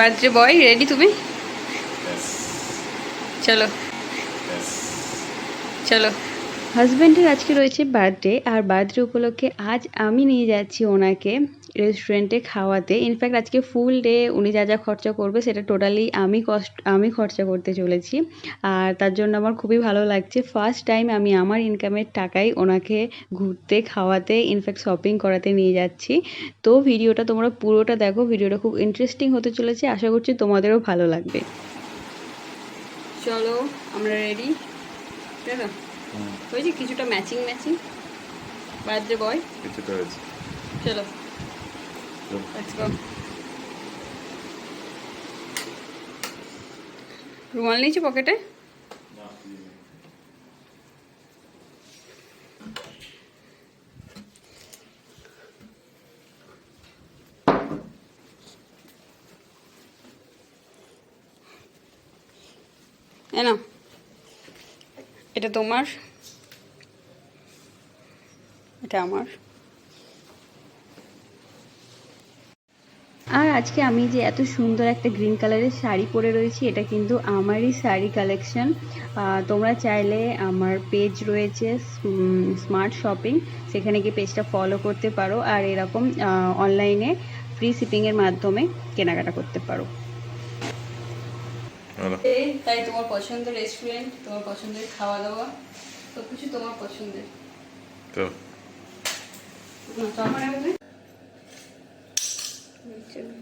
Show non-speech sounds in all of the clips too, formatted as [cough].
Birthday boy ready তুমি? চলো। চলো। হাজব্যান্ডের আজকে রয়েছে বার্থডে, আর বার্থডে উপলক্ষে আজ আমি নিয়ে যাচ্ছি ওনাকে রেস্টুরেন্টে খাওয়াতে। ইনফ্যাক্ট আজকে ফুল ডে উনি যা যা খরচা করবে সেটা টোটালি আমি কষ্ট আমি খরচা করতে চলেছি। আর তার জন্য আমার খুবই ভালো লাগছে। ফার্স্ট টাইম আমি আমার ইনকামের টাকায় ওনাকে ঘুরতে, খাওয়াতে ইনফ্যাক্ট শপিং করাতে নিয়ে যাচ্ছি। তো ভিডিওটা তোমরা পুরোটা দেখো, ভিডিওটা খুব ইন্টারেস্টিং হতে চলেছে। আশা করছি তোমাদেরও ভালো লাগবে। চলো, আমরা রেডি হয়েছে কিছুটা ম্যাচিং ম্যাচিং। Birthday boy. কিছুটা হয়েছে। চলো। রুমাল নিয়েছি পকেটে? এ নাও। এটা তোমার? এটা আমার। আর আজকে আমি যে এত সুন্দর একটা গ্রিন কালারের শাড়ি পরে রয়েছি, এটা কিন্তু আমারই শাড়ি কালেকশন তোমরা চাইলে আমার পেজ রয়েছে স্মার্ট শপিং সেখানে গিয়ে পেজটা ফলো করতে পারো। আর এরকম অনলাইনে ফ্রি শিপিংয়ের মাধ্যমে কেনাকাটা করতে পারো। তাই তোমার পছন্দের রেস্টুরেন্ট তোমার পছন্দের খাওয়া দাওয়া সব কিছু তোমার পছন্দের। তো? না, তো আমার আগে চলো।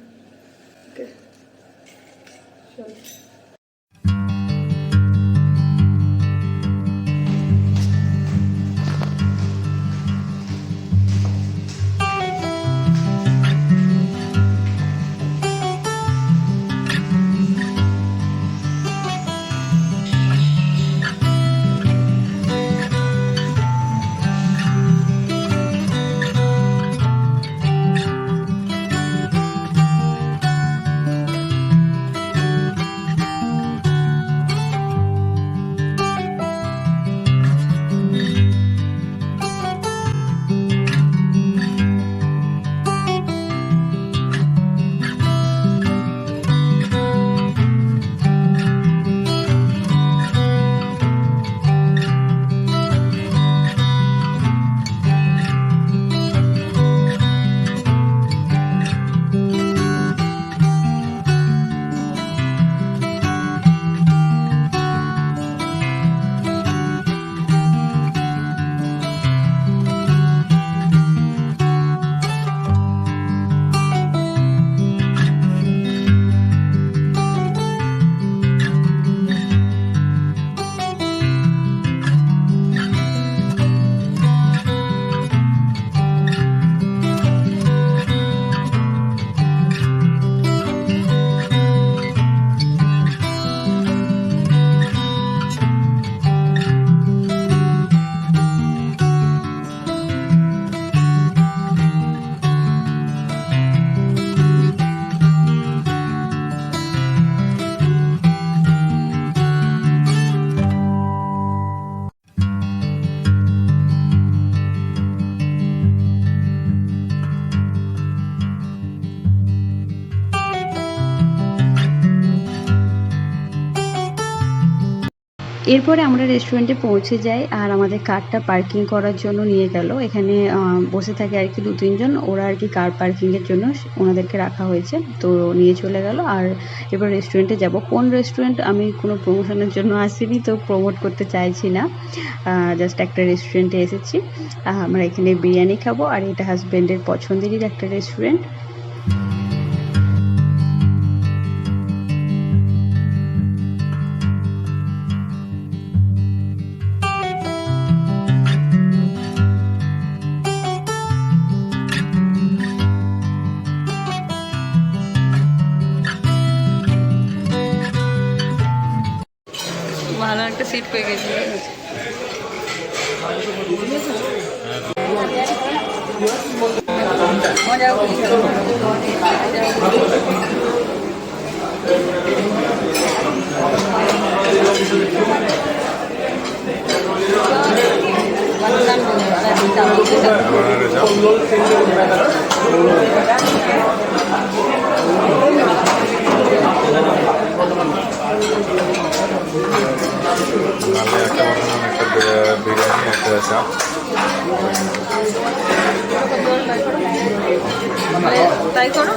এরপরে আমরা রেস্টুরেন্টে পৌঁছে যাই আর আমাদের কারটা পার্কিং করার জন্য নিয়ে গেল। এখানে বসে থাকে আর কি দু তিনজন ওরা আর কি কার পার্কিংয়ের জন্য ওনাদেরকে রাখা হয়েছে। তো নিয়ে চলে গেল। আর এবার রেস্টুরেন্টে যাব। কোন রেস্টুরেন্ট আমি কোনো প্রমোশনের জন্য আসিনি, তো প্রমোট করতে চাইছি না। জাস্ট একটা রেস্টুরেন্টে এসেছি। আমরা এখানে বিরিয়ানি খাব। আর এটা হাজব্যান্ডের পছন্দেরই একটা রেস্টুরেন্ট একটা সিট পেয়ে গেছি। মজা আমার নাহলে একটা বানালাম একটা বিরিয়ানি একটা চাপ। তাই করো।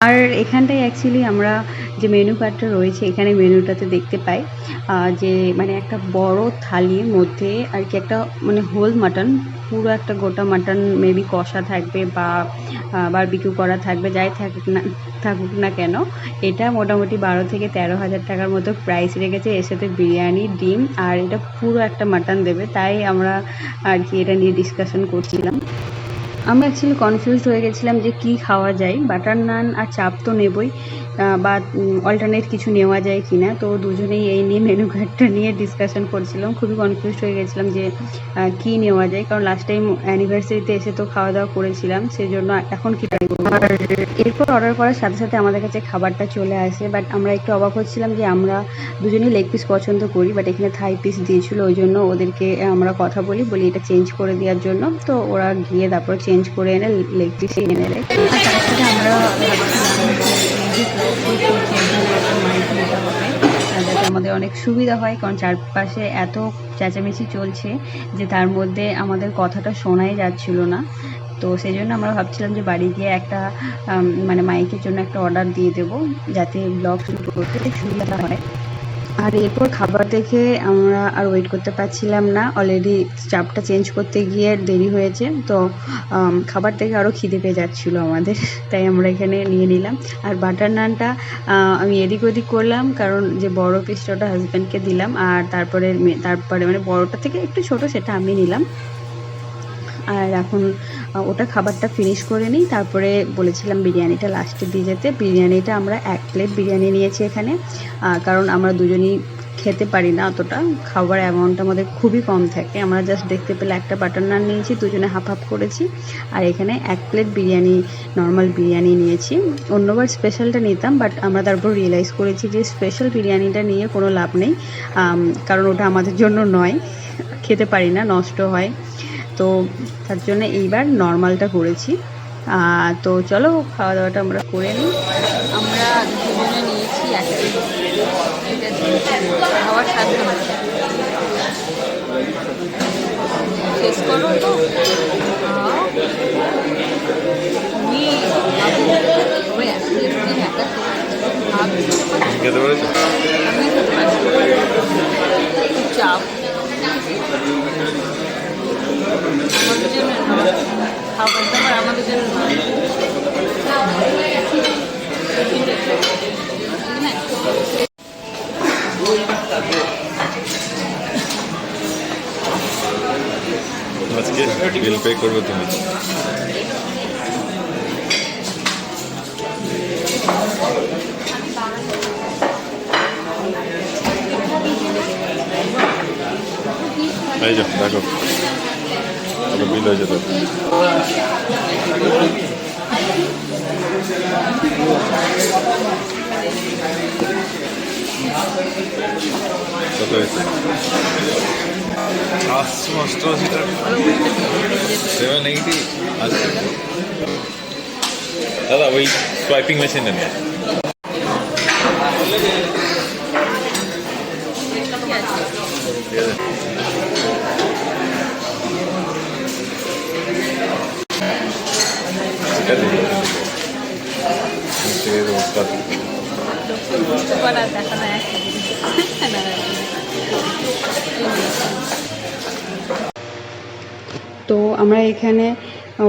আর এখানটায় অ্যাকচুয়ালি আমরা যে মেনু কার্ডটা রয়েছে, এখানে মেনুটাতে দেখতে পাই যে মানে একটা বড় থালির মধ্যে আর কি একটা মানে হোল মাটন পুরো একটা গোটা মাটন মেবি কষা থাকবে বা বারবিকিউ করা থাকবে, যাই থাকুক না থাকুক না কেন, এটা মোটামুটি বারো থেকে তেরো হাজার টাকার মতো প্রাইস রেখেছে। এর সাথে বিরিয়ানি, ডিম আর এটা পুরো একটা মাটন দেবে, তাই আমরা আর কি এটা নিয়ে ডিসকাশন করছিলাম। আমরা অ্যাকচুয়ালি কনফিউজড হয়ে গেছিলাম যে কি খাওয়া যায়। বাটার নান আর চাপ তো নেবই। বা অল্টারনেট কিছু নেওয়া যায় কি না তো দুজনেই এই নিয়ে মেনু কার্ডটা নিয়ে ডিসকাশন করছিলাম। খুবই কনফিউজড হয়ে গেছিলাম যে কি নেওয়া যায়, কারণ লাস্ট টাইম অ্যানিভার্সারিতে এসে তো খাওয়া দাওয়া করেছিলাম সেই জন্য এখন কি এরপর অর্ডার করার সাথে সাথে আমাদের কাছে খাবারটা চলে আসে বাট আমরা একটু অবাক হচ্ছিলাম যে আমরা দুজনেই লেগ পিস পছন্দ করি বাট এখানে থাই পিস দিয়েছিল, ওই জন্য ওদেরকে আমরা কথা বলি বলি এটা চেঞ্জ করে দেওয়ার জন্য। তো ওরা গিয়ে তারপর চেঞ্জ করে এনে লেগ পিস এনে দেয় আর তার সাথে আমরা আমাদের অনেক সুবিধা হয়, কারণ চারপাশে এত চেঁচামেচি চলছে যে তার মধ্যে আমাদের কথাটা শোনাই যাচ্ছিল না। তো সেই জন্য আমরা ভাবছিলাম যে বাড়ি গিয়ে একটা মানে মাইকের জন্য একটা অর্ডার দিয়ে দেবো, যাতে ব্লগ শুরু করতে সুবিধা হয়। আর এরপর খাবার দেখে আমরা আর ওয়েট করতে পারছিলাম না। অলরেডি চাপটা চেঞ্জ করতে গিয়ে দেরি হয়েছে। তো খাবার থেকে আরও খিদে পেয়ে যাচ্ছিল আমাদের। [laughs] তাই আমরা এখানে নিয়ে নিলাম। আর বাটার নানটা আমি এদিক ওদিক করলাম। কারণ যে বড় পিসটা ওটা হাজব্যান্ডকে দিলাম। আর তারপরে তারপরে মানে বড়টা থেকে একটু ছোট, সেটা আমি নিলাম। আর এখন ওটা খাবারটা ফিনিশ করে নিই। তারপরে বলেছিলাম বিরিয়ানিটা লাস্টে দিয়ে যেতে। বিরিয়ানিটা আমরা এক প্লেট বিরিয়ানি নিয়েছি এখানে। কারণ আমরা দুজনেই খেতে পারি না অতটা। খাবার অ্যামাউন্ট আমাদের খুবই কম থাকে। আমরা জাস্ট দেখতে পেলে একটা বাটার নান নিয়েছি, দুজনে হাফ হাফ করেছি। আর এখানে এক প্লেট বিরিয়ানি নর্মাল বিরিয়ানি নিয়েছি। অন্যবার স্পেশালটা নিতাম বাট আমরা তারপর রিয়েলাইজ করেছি যে স্পেশাল বিরিয়ানিটা নিয়ে কোনো লাভ নেই। কারণ ওটা আমাদের জন্য নয়। খেতে পারি না, নষ্ট হয়। তো তার জন্য এইবার নর্মালটা করেছি। তো চলো খাওয়া দাওয়াটা আমরা করে নিই। আমরা দুজনে নিয়েছি খাওয়ার সাথে শেষ করো তো। চাপ। আমাদের জন্য নয় খাবার দাবার আমাদের জন্য আজকে বিল পে করবে তুমি। এই দেখো। ওটা বিল হয়ে যেত হয়েছে? আটশো অষ্টআশি টাকা সেভেন এইটি আচ্ছা। দাদা, ওই সোয়াইপিং মেশিনে নেই ঠিক তো আমরা এখানে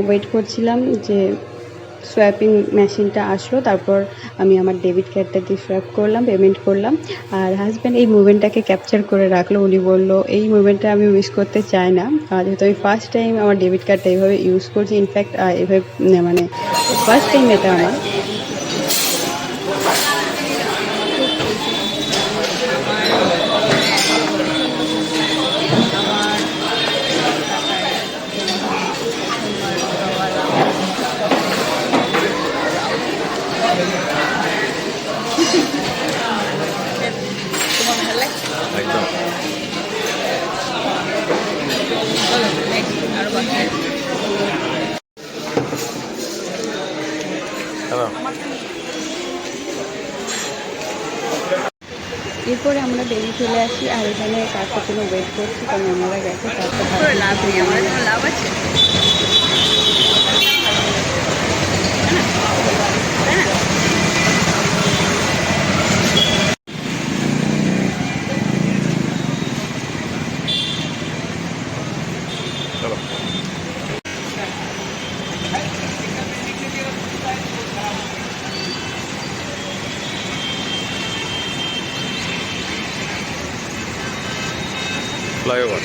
ওয়েট করছিলাম যে সোয়াপিং মেশিনটা আসলো, তারপর আমি আমার ডেবিট কার্ডটা দিয়ে সোয়াপ করলাম পেমেন্ট করলাম, আর হাজব্যান্ড এই মুভমেন্টটাকে ক্যাপচার করে রাখল। উনি বলল, এই মুভমেন্টটা আমি মিস করতে চাই না। যেহেতু আমি ফার্স্ট টাইম আমার ডেবিট কার্ডটা এইভাবে ইউজ করছি ইনফ্যাক্ট এভাবে মানে ফার্স্ট টাইম এটা আমার। এরপরে আমরা বেরিয়ে চলে আসি আর এখানে কাজটার জন্য ওয়েট করছি? কারণ আমরা গেছে কাজটা লাভ নেই লাভ আছে? ফ্লাইওভার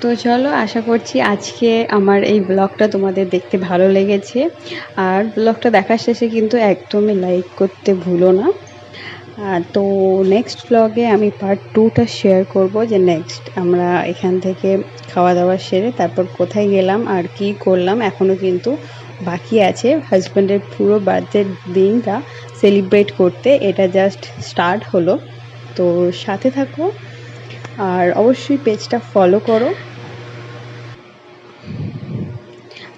তো চলো, আশা করছি আজকে আমার এই ব্লগটা তোমাদের দেখতে ভালো লেগেছে। আর ব্লগটা দেখার শেষে কিন্তু একদমই লাইক করতে ভুলো না। তো নেক্সট ব্লগে আমি পার্ট টুটা শেয়ার করব যে নেক্সট আমরা এখান থেকে খাওয়া দাওয়া সেরে তারপর কোথায় গেলাম, আর কি করলাম এখনও কিন্তু বাকি আছে। হাজব্যান্ডের পুরো বার্থডের দিনটা সেলিব্রেট করতে এটা জাস্ট স্টার্ট হলো। তো সাথে থাকো, আর অবশ্যই পেজটা ফলো করো।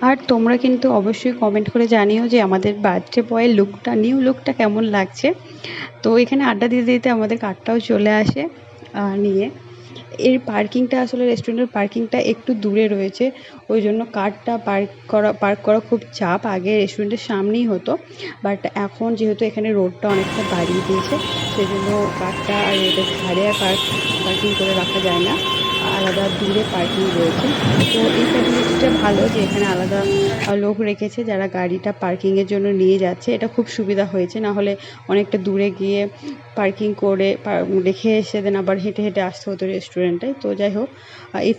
আর তোমরা কিন্তু অবশ্যই কমেন্ট করে জানিও যে আমাদের বার্থডে বয়ের লুকটা নিউ লুকটা কেমন লাগছে। তো এখানে আড্ডা দিতে দিতে আমাদের কারটাও চলে আসে নিয়ে। এর পার্কিংটা আসলে রেস্টুরেন্টের পার্কিংটা একটু দূরে রয়েছে, ওই জন্য কারটা পার্ক করা পার্ক করা খুব চাপ, আগে রেস্টুরেন্টের সামনেই হতো। বাট এখন যেহেতু এখানে রোডটা অনেকটা বাড়িয়ে দিয়েছে সেই জন্য কারটা আর রোডের ধারে আর পার্ক, পার্কিং করে রাখা যায় না। আলাদা দূরে পার্কিং রয়েছে। তো এই ফ্যাসিলিটিটা ভালো যে এখানে আলাদা লোক রেখেছে যারা গাড়িটা পার্কিংয়ের জন্য নিয়ে যাচ্ছে। এটা খুব সুবিধা হয়েছে। না হলে অনেকটা দূরে গিয়ে পার্কিং করে রেখে এসে দেন আবার হেঁটে হেঁটে আসতে হতো রেস্টুরেন্টে তো যাই হোক এই